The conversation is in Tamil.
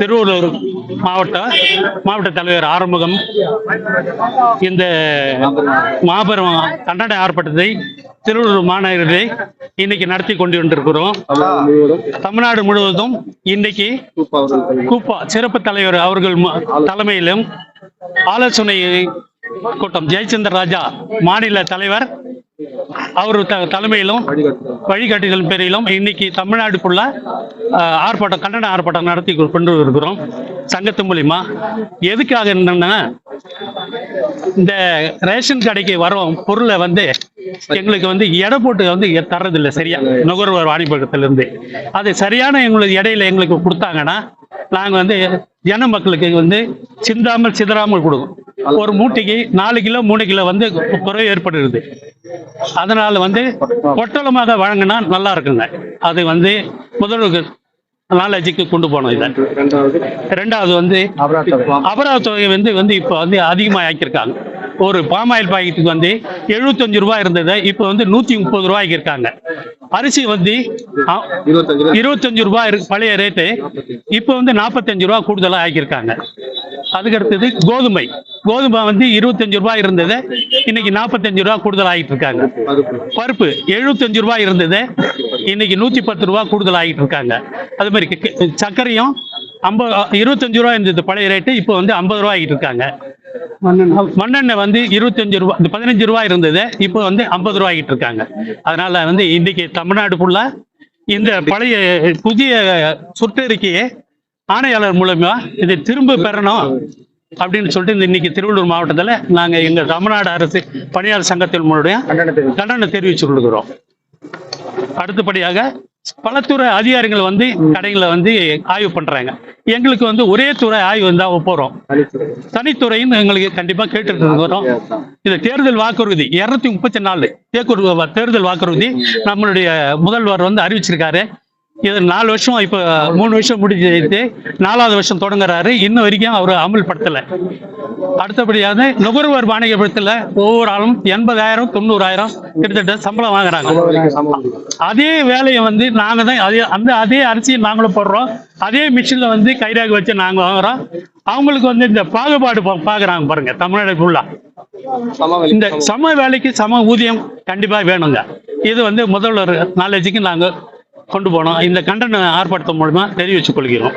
திருவள்ளூர் மாவட்ட மாவட்ட தலைவர் ஆறுமுகம். இந்த மாபெரும் கண்டன ஆர்ப்பாட்டத்தை திருவள்ளூர் மாநகரிலே இன்னைக்கு நடத்தி கொண்டு கொண்டிருக்கிறோம் தமிழ்நாடு முழுவதும் இன்னைக்கு கூப்பா சிறப்பு தலைவர் அவர்கள் தலைமையிலும் ஆலோசனை கூட்டம். ஜெயச்சந்திர ராஜா மாநில தலைவர் அவர் த- தலைமையிலும் வழிகாட்டுதல் பேரிலும் இன்னைக்கு தமிழ்நாடு ஃபுல்லா ஆர்ப்பாட்டம் கண்டன ஆர்ப்பாட்டம் நடத்தி கொண்டு இருக்கிறோம் சங்கத்து மூலியமா. எதுக்காக என்னன்னா இந்த ரேஷன் கடைக்கு வரோம் பொருளை வந்து எங்களுக்கு வந்து எடை போட்டு வந்து தர்றதில்லை சரியா. நுகர்வோர் வாணிபகத்துல அது சரியான எங்களுக்கு இடையில எங்களுக்கு கொடுத்தாங்கன்னா நாங்கள் வந்து ஜன மக்களுக்கு வந்து சிந்தாமல் சிதறாமல் கொடுக்கும். ஒரு மூட்டைக்கு நாலு கிலோ மூணு கிலோ வந்து குறைவு ஏற்படுகிறது. அதனால வந்து பொட்டலமாக வழங்கினா நல்லா இருக்குங்க. அது வந்து முதல்வருக்கு நாலேஜுக்கு கொண்டு போனோம் இதை. ரெண்டாவது வந்து அபராத தொகை வந்து வந்து இப்போ வந்து அதிகமாக ஆக்கியிருக்காங்க. ஒரு பாமாயில் பாக்கெட்டுக்கு வந்து எழுபத்தஞ்சு ரூபாய் இருந்தது இப்போ வந்து நூற்றி முப்பது ரூபாய்க்கு இருக்காங்க. அரிசி வந்து இருபத்தஞ்சு ரூபாய் இருக்கு பழைய ரேட்டு. இப்போ வந்து நாற்பத்தஞ்சு ரூபா கூடுதலாக ஆக்கியிருக்காங்க. அதுக்கு அடுத்தது கோதுமை. கோதுமை வந்து இருபத்தஞ்சு ரூபாய் இருந்தது இன்னைக்கு நாற்பத்தஞ்சு ரூபா கூடுதல் ஆகிட்டு இருக்காங்க பருப்பு எழுபத்தஞ்சு ரூபாய் இருந்தது இன்னைக்கு நூத்தி பத்து ரூபாய் கூடுதல் ஆகிட்டு இருக்காங்க அது மாதிரி சர்க்கரையும் ஐம்பது இருபத்தஞ்சு ரூபாய் இருந்தது பழைய ரேட்டு இப்போ வந்து ஐம்பது ரூபாய் ஆகிட்டு இருக்காங்க மண்ணெண்ணெய். வந்து இருபத்தஞ்சு ரூபாய் இந்த பதினஞ்சு ரூபாய் இருந்தது இப்போ வந்து ஐம்பது ரூபாய் ஆகிட்டு இருக்காங்க. அதனால வந்து இன்னைக்கு தமிழ்நாடு ஃபுல்லா இந்த பழைய புதிய சுற்றறிக்கையை ஆணையாளர் மூலமா இதை திரும்ப பெறணும் அப்படின்னு சொல்லிட்டு இந்த இன்னைக்கு திருவள்ளூர் மாவட்டத்தில் நாங்க எங்க தமிழ்நாடு அரசு பணியாளர் சங்கத்தின் மூலம் கண்டனம் தெரிவிச்சு கொடுக்கிறோம் அடுத்தபடியாக பலத்துறை அதிகாரிகள் வந்து கடைகளை வந்து ஆய்வு பண்றாங்க. எங்களுக்கு வந்து ஒரே துறை ஆய்வு வந்தா போறோம். தனித்துறைன்னு எங்களுக்கு கண்டிப்பா கேட்டுட்டு இருக்கிறோம் இது தேர்தல் வாக்குறுதி இருநூத்தி முப்பத்தி நாலு. தேர்தல் வாக்குறுதி நம்மளுடைய முதல்வர் வந்து அறிவிச்சிருக்காரு. இது நாலு வருஷம் இப்ப மூணு வருஷம் முடிஞ்சு நாலாவது வருஷம் தொடங்குறாரு. இன்ன வரைக்கும் அவர் அமல்படுத்தலை. அடுத்தபடியாக நுகர்வோர் வாணிகப்படுத்தல ஒவ்வொரு ஆளும் எண்பதாயிரம் தொண்ணூறாயிரம் கிட்டத்தட்ட சம்பளம் வாங்குறாங்க. அதே வேலையை வந்து நாங்கள் தான் அதே அந்த அதே அரிசியை நாங்களும் போடுறோம். அதே மிஷின்ல வந்து கைராக வச்சு நாங்க வாங்குறோம். அவங்களுக்கு வந்து இந்த பாகுபாடு பா- பாக்குறாங்க பாருங்க தமிழ்நாடு ஃபுல்லா இந்த சம வேலைக்கு சம ஊதியம் கண்டிப்பா வேணுங்க. இது வந்து முதல்வர் நாலேஜுக்கு நாங்க கொண்டு போனோம் இந்த கண்டன ஆர்ப்பாட்டத்தின் மூலமா தெரிவித்துக் கொள்கிறோம்.